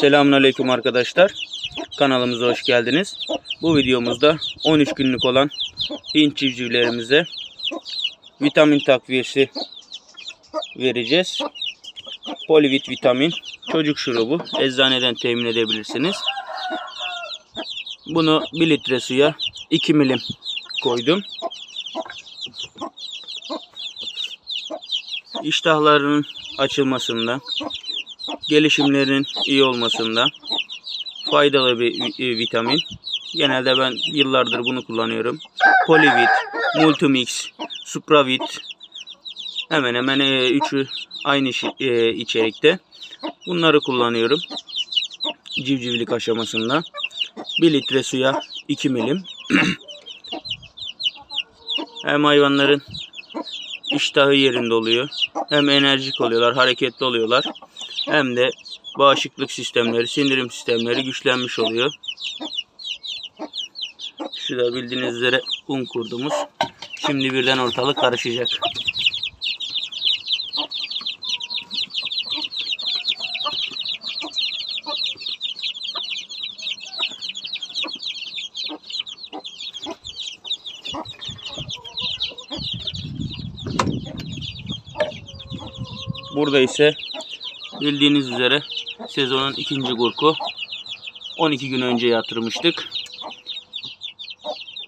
Selamünaleyküm arkadaşlar. Kanalımıza hoş geldiniz. Bu videomuzda 13 günlük olan Hint civcivlerimize vitamin takviyesi vereceğiz. Polivit vitamin çocuk şurubu eczaneden temin edebilirsiniz. Bunu 1 litre suya 2 milim koydum. İştahlarının açılmasında, gelişimlerinin iyi olmasında faydalı bir e, vitamin. Genelde ben yıllardır bunu kullanıyorum. Polivit, Multimix, Supravit hemen hemen e, üçü aynı e, içerikte. Bunları kullanıyorum. Civcivlik aşamasında. 1 litre suya 2 milim. Hem hayvanların iştahı yerinde oluyor. Hem enerjik oluyorlar, hareketli oluyorlar. Hem de bağışıklık sistemleri, sindirim sistemleri güçlenmiş oluyor. Şu da bildiğiniz üzere un kurdumuz. Şimdi birden ortalık karışacak. Burada ise bildiğiniz üzere sezonun ikinci gurku 12 gün önce yatırmıştık.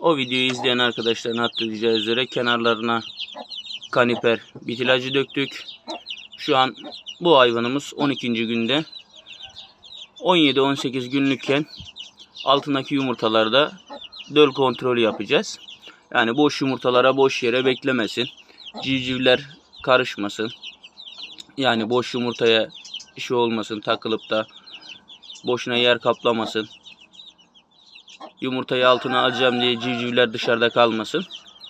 O videoyu izleyen arkadaşların hatırlayacağı üzere kenarlarına kaniper bitilacı döktük. Şu an bu hayvanımız 12. günde 17-18 günlükken altındaki yumurtalarda döl kontrolü yapacağız. Yani boş yumurtalara boş yere beklemesin. Civcivler karışmasın. Yani boş yumurtaya şey olmasın takılıp da boşuna yer kaplamasın. Yumurtayı altına alacağım diye civcivler dışarıda kalmasın.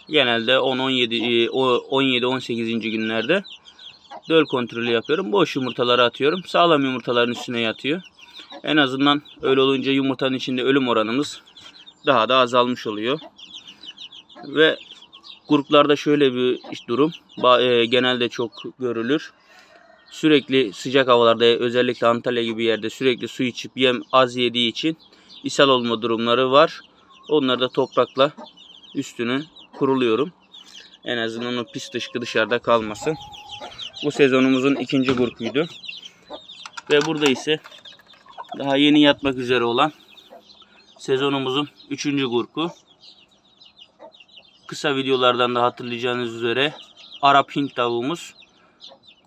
Genelde 10-17 e, o 17-18. günlerde döl kontrolü yapıyorum. Boş yumurtaları atıyorum. Sağlam yumurtaların üstüne yatıyor. En azından öyle olunca yumurtanın içinde ölüm oranımız daha da azalmış oluyor. Ve gruplarda şöyle bir durum e, genelde çok görülür sürekli sıcak havalarda özellikle Antalya gibi yerde sürekli su içip yem az yediği için ishal olma durumları var. Onları da toprakla üstünü kuruluyorum. En azından o pis dışkı dışarıda kalmasın. Bu sezonumuzun ikinci gurkuydu. Ve burada ise daha yeni yatmak üzere olan sezonumuzun üçüncü gurku. Kısa videolardan da hatırlayacağınız üzere Arap Hint tavuğumuz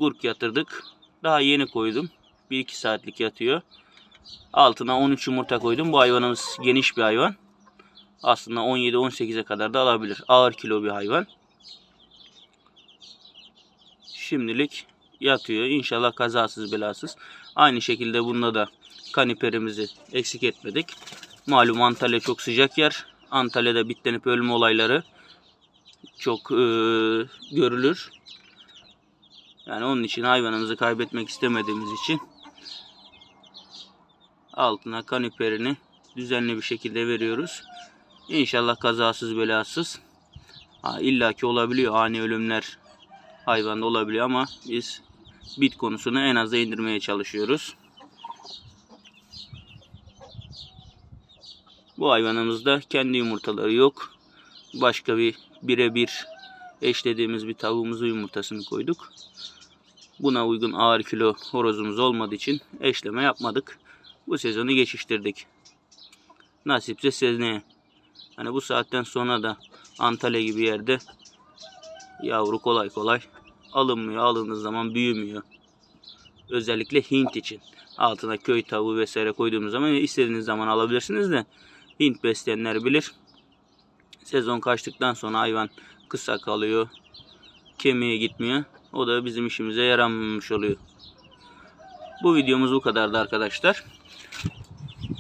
gurk yatırdık. Daha yeni koydum. 1-2 saatlik yatıyor. Altına 13 yumurta koydum. Bu hayvanımız geniş bir hayvan. Aslında 17-18'e kadar da alabilir. Ağır kilo bir hayvan. Şimdilik yatıyor. İnşallah kazasız belasız. Aynı şekilde bunda da kaniperimizi eksik etmedik. Malum Antalya çok sıcak yer. Antalya'da bitlenip ölme olayları çok e, görülür. Yani onun için hayvanımızı kaybetmek istemediğimiz için altına kaniperini düzenli bir şekilde veriyoruz. İnşallah kazasız belasız. Ha, illaki olabiliyor ani ölümler hayvanda olabiliyor ama biz bit konusunu en aza indirmeye çalışıyoruz. Bu hayvanımızda kendi yumurtaları yok. Başka bir birebir eşlediğimiz bir tavuğumuzun yumurtasını koyduk. Buna uygun ağır kilo horozumuz olmadığı için eşleme yapmadık. Bu sezonu geçiştirdik. Nasipse seneye. Hani bu saatten sonra da Antalya gibi yerde yavru kolay kolay alınmıyor. Alındığı zaman büyümüyor. Özellikle Hint için. Altına köy tavuğu vesaire koyduğumuz zaman istediğiniz zaman alabilirsiniz de Hint besleyenler bilir. Sezon kaçtıktan sonra hayvan kısa kalıyor. Kemiğe gitmiyor. O da bizim işimize yaramamış oluyor. Bu videomuz bu kadardı arkadaşlar.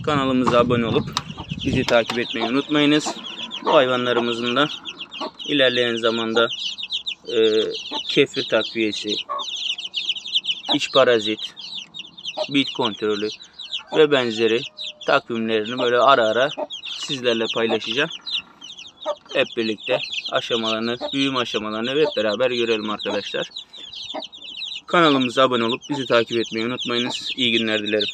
Kanalımıza abone olup bizi takip etmeyi unutmayınız. Bu hayvanlarımızın da ilerleyen zamanda e, kefir takviyesi, iç parazit, bit kontrolü ve benzeri takvimlerini böyle ara ara sizlerle paylaşacağım. Hep birlikte aşamalarını, büyüme aşamalarını hep beraber görelim arkadaşlar. Kanalımıza abone olup bizi takip etmeyi unutmayınız. İyi günler dilerim.